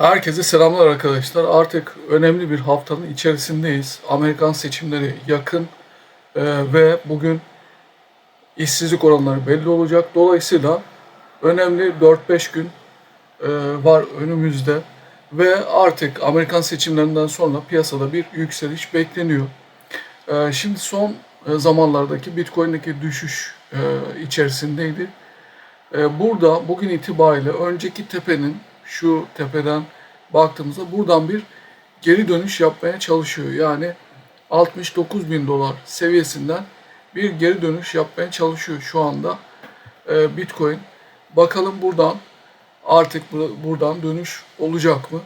Herkese selamlar arkadaşlar. Artık önemli bir haftanın içerisindeyiz. Amerikan seçimleri yakın Ee, ve bugün işsizlik oranları belli olacak. Dolayısıyla önemli 4-5 gün e, var önümüzde ve artık Amerikan seçimlerinden sonra piyasada bir yükseliş bekleniyor. Ee, şimdi son e, zamanlardaki Bitcoin'deki düşüş e, içerisindeydi. Ee, Burada bugün itibariyle önceki tepenin şu tepeden baktığımızda buradan bir geri dönüş yapmaya çalışıyor. Yani 69 bin dolar seviyesinden bir geri dönüş yapmaya çalışıyor şu anda e, Bitcoin. Bakalım buradan artık bu- buradan dönüş olacak mı?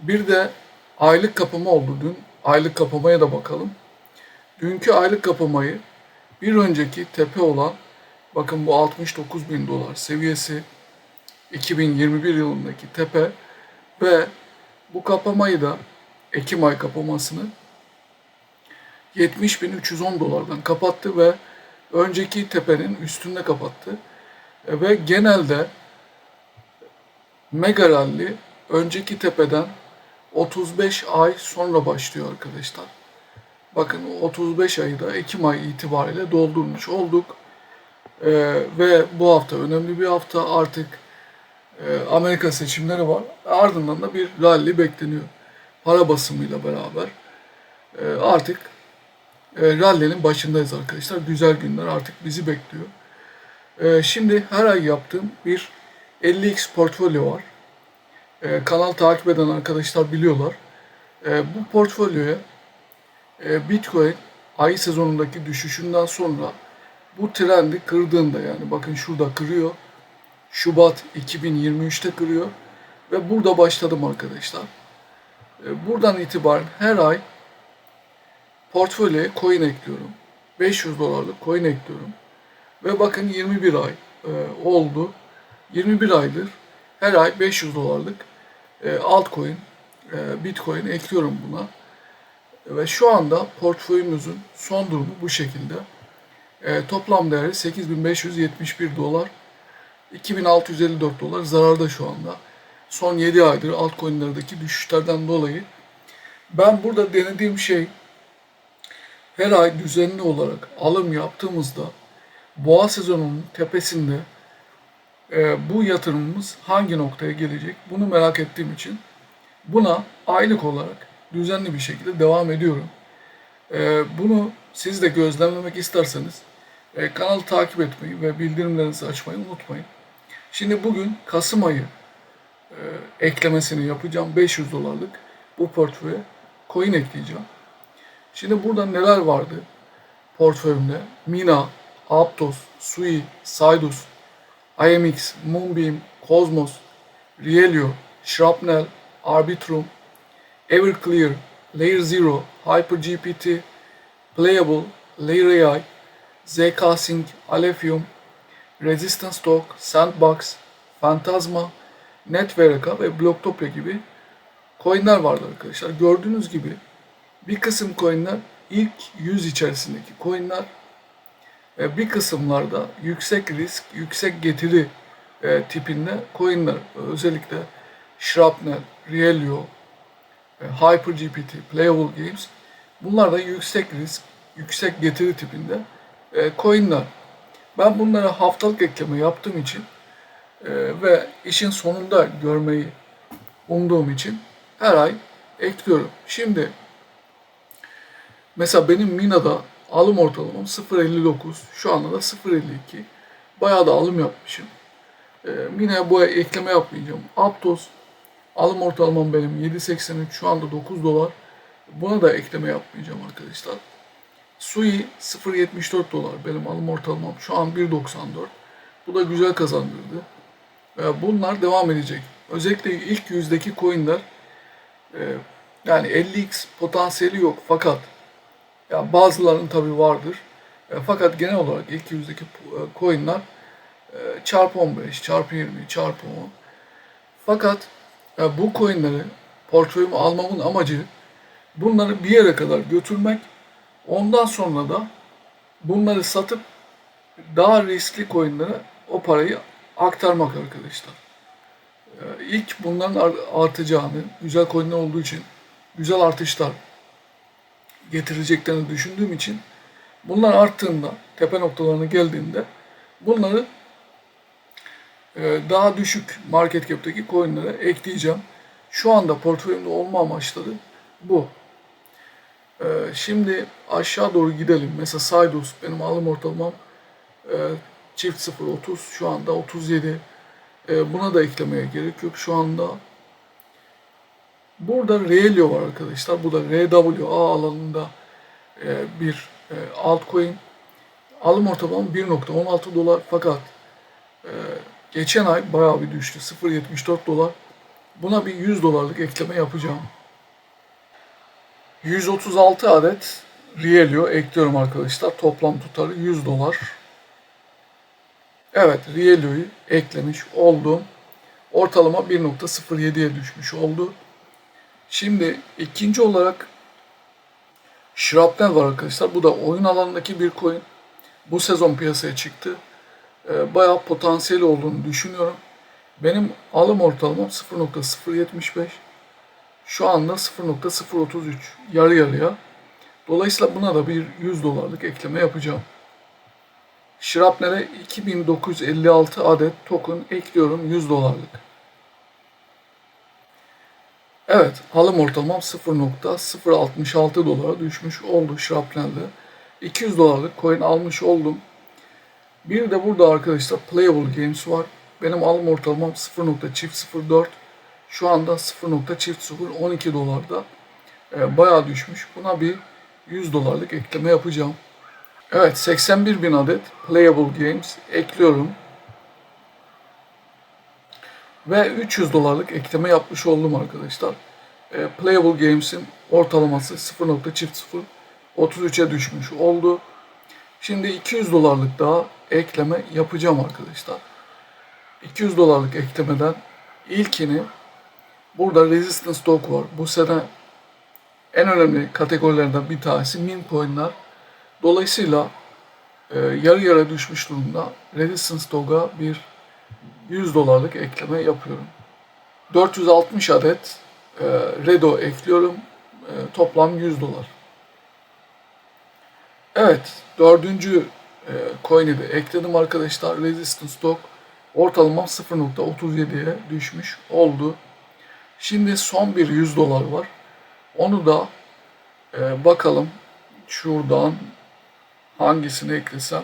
Bir de aylık kapama oldu dün. Aylık kapamaya da bakalım. Dünkü aylık kapamayı bir önceki tepe olan bakın bu 69 bin dolar seviyesi 2021 yılındaki tepe ve bu kapamayı da Ekim ay kapamasını 70.310 dolardan kapattı ve önceki tepenin üstünde kapattı. E, Ve genelde Mega Rally önceki tepeden 35 ay sonra başlıyor arkadaşlar. Bakın 35 ayı da Ekim ayı itibariyle doldurmuş olduk. Ee, ve bu hafta önemli bir hafta artık Amerika seçimleri var. Ardından da bir rally bekleniyor. Para basımıyla beraber. E, artık e, rally'nin başındayız arkadaşlar. Güzel günler artık bizi bekliyor. E, şimdi her ay yaptığım bir 50x portfolyo var. Kanal takip eden arkadaşlar biliyorlar. Bu portfolyoya e, Bitcoin ay sezonundaki düşüşünden sonra bu trendi kırdığında yani bakın şurada kırıyor. Şubat 2023'te kırıyor ve burada başladım arkadaşlar. E, Buradan itibaren her ay portföye coin ekliyorum. 500 dolarlık coin ekliyorum. Ve bakın 21 ay e, oldu. 21 aydır her ay 500 dolarlık e, altcoin, bitcoin ekliyorum buna. Ve şu anda portföyümüzün son durumu bu şekilde. Toplam değeri 8571 dolar. 2654 dolar zararda şu anda. Son 7 aydır altcoin'lerdeki düşüşlerden dolayı. Ben burada denediğim şey her ay düzenli olarak alım yaptığımızda boğa sezonunun tepesinde e, bu yatırımımız hangi noktaya gelecek bunu merak ettiğim için buna aylık olarak düzenli bir şekilde devam ediyorum. E, bunu siz de gözlemlemek isterseniz e, kanalı takip etmeyi ve bildirimlerinizi açmayı unutmayın. Şimdi bugün Kasım ayı e, eklemesini yapacağım 500 dolarlık bu portföye coin ekleyeceğim. Şimdi burada neler vardı portföyümde? Mina, Aptos, Sui, Sidus, IMX, Moonbeam, Cosmos, Rielio, Shrapnel, Arbitrum, Everclear, Layer Zero, HyperGPT, Playable, Layer AI, ZK Sync, Alephium, Resistance Talk, Sandbox, Phantasma, Netverka ve Blocktopia gibi coinler vardı arkadaşlar. Gördüğünüz gibi bir kısım coinler ilk 100 içerisindeki coinler e, bir kısımlarda yüksek risk, yüksek getiri e, tipinde coinler. Özellikle Shrapnel, Rielio, e, HyperGPT, Playable Games bunlar da yüksek risk, yüksek getiri tipinde e, coinler. Ben bunlara haftalık ekleme yaptığım için e, ve işin sonunda görmeyi umduğum için her ay ekliyorum. Şimdi mesela benim Mina'da alım ortalamam 0.59. Şu anda da 0.52. Bayağı da alım yapmışım. E, Mina'ya bu ay ekleme yapmayacağım. Aptos alım ortalamam benim 7.83. Şu anda 9 dolar. Buna da ekleme yapmayacağım arkadaşlar. Sui 0.74 dolar benim alım ortalamam. Şu an 1.94. Bu da güzel kazandırdı. E, Bunlar devam edecek. Özellikle ilk yüzdeki coinler e, yani 50x potansiyeli yok fakat ya bazılarının tabi vardır. E, fakat genel olarak ilk yüzdeki e, coinler çarpı 15, çarpı 20, çarpı 10. Fakat bu coinleri portföyüme almamın amacı bunları bir yere kadar götürmek. Ondan sonra da bunları satıp daha riskli coinlere o parayı aktarmak arkadaşlar. Ee, ilk bunların ar- artacağını, güzel coinler olduğu için güzel artışlar getireceklerini düşündüğüm için bunlar arttığında, tepe noktalarına geldiğinde bunları e, daha düşük market cap'teki coinlere ekleyeceğim. Şu anda portföyümde olma amaçları bu. Ee, şimdi aşağı doğru gidelim. Mesela Saydus benim alım ortalamam e, çift 0 30 şu anda 37. E, buna da eklemeye gerek yok şu anda. Burada Relio var arkadaşlar. Bu da RWA alanında e, bir e, altcoin. Alım ortalamam 1.16 dolar fakat e, geçen ay bayağı bir düştü. 0.74 dolar. Buna bir 100 dolarlık ekleme yapacağım. 136 adet Rielio ekliyorum arkadaşlar. Toplam tutarı 100 dolar. Evet Rielio'yu eklemiş oldum. Ortalama 1.07'ye düşmüş oldu. Şimdi ikinci olarak Shrapnel var arkadaşlar. Bu da oyun alanındaki bir coin. Bu sezon piyasaya çıktı. Ee, bayağı potansiyeli olduğunu düşünüyorum. Benim alım ortalamam 0.075. Şu anda 0.033 yarı yarıya. Dolayısıyla buna da bir 100 dolarlık ekleme yapacağım. Shrapnel'e 2956 adet token ekliyorum 100 dolarlık. Evet, alım ortalamam 0.066 dolara düşmüş oldu Shrapnel'de. 200 dolarlık coin almış oldum. Bir de burada arkadaşlar Playable Games var. Benim alım ortalamam 0.04. Şu anda 0.012 dolarda. E, bayağı düşmüş. Buna bir 100 dolarlık ekleme yapacağım. Evet 81 bin adet Playable Games ekliyorum. Ve 300 dolarlık ekleme yapmış oldum arkadaşlar. E, Playable Games'in ortalaması 0.0033'e düşmüş oldu. Şimdi 200 dolarlık daha ekleme yapacağım arkadaşlar. 200 dolarlık eklemeden ilkini burada Resistance Dog var. Bu sene en önemli kategorilerden bir tanesi meme coin'ler. Dolayısıyla e, yarı yarı düşmüş durumda Resistance Dog'a bir 100 dolarlık ekleme yapıyorum. 460 adet e, Redo ekliyorum. E, toplam 100 dolar. Evet, dördüncü e, coin'i de ekledim arkadaşlar. Resistance Dog ortalamam 0.37'ye düşmüş oldu. Şimdi son bir 100 dolar var. Onu da e, bakalım şuradan hangisini eklesem.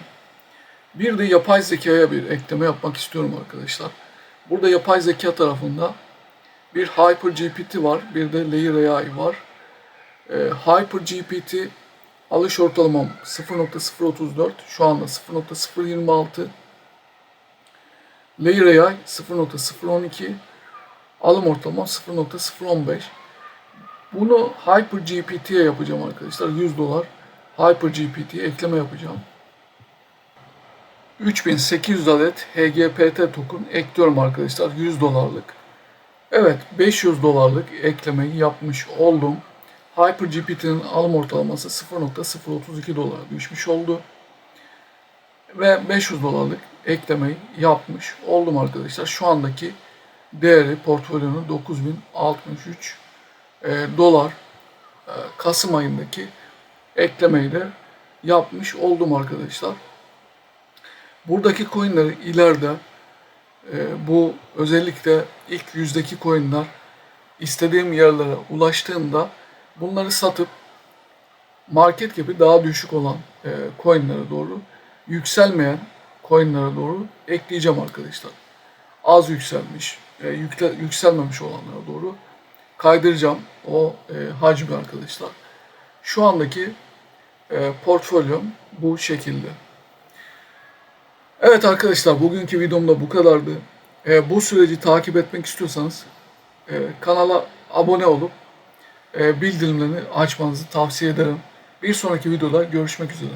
Bir de yapay zekaya bir ekleme yapmak istiyorum arkadaşlar. Burada yapay zeka tarafında bir Hyper GPT var, bir de Layer AI var. E, Hyper GPT alış ortalamam 0.034, şu anda 0.026. Layer AI 0.012, alım ortalamam 0.015. Bunu Hyper GPT'ye yapacağım arkadaşlar. 100 dolar Hyper GPT'ye ekleme yapacağım. 3800 adet HGPT token ekliyorum arkadaşlar 100 dolarlık. Evet 500 dolarlık eklemeyi yapmış oldum. HyperGPT'nin alım ortalaması 0.032 dolara düşmüş oldu. Ve 500 dolarlık eklemeyi yapmış oldum arkadaşlar. Şu andaki değeri portföyünün 9063 e, dolar e, Kasım ayındaki eklemeyi de yapmış oldum arkadaşlar. Buradaki coinleri ileride e, bu özellikle ilk yüzdeki coinler istediğim yerlere ulaştığımda bunları satıp market gibi daha düşük olan e, coinlere doğru yükselmeyen coinlere doğru ekleyeceğim arkadaşlar. Az yükselmiş, e, yükle, yükselmemiş olanlara doğru kaydıracağım o e, hacmi arkadaşlar. Şu andaki e, portfolyom bu şekilde. Evet arkadaşlar bugünkü videomda bu kadardı. E, bu süreci takip etmek istiyorsanız e, kanala abone olup e, bildirimlerini açmanızı tavsiye ederim. Bir sonraki videoda görüşmek üzere.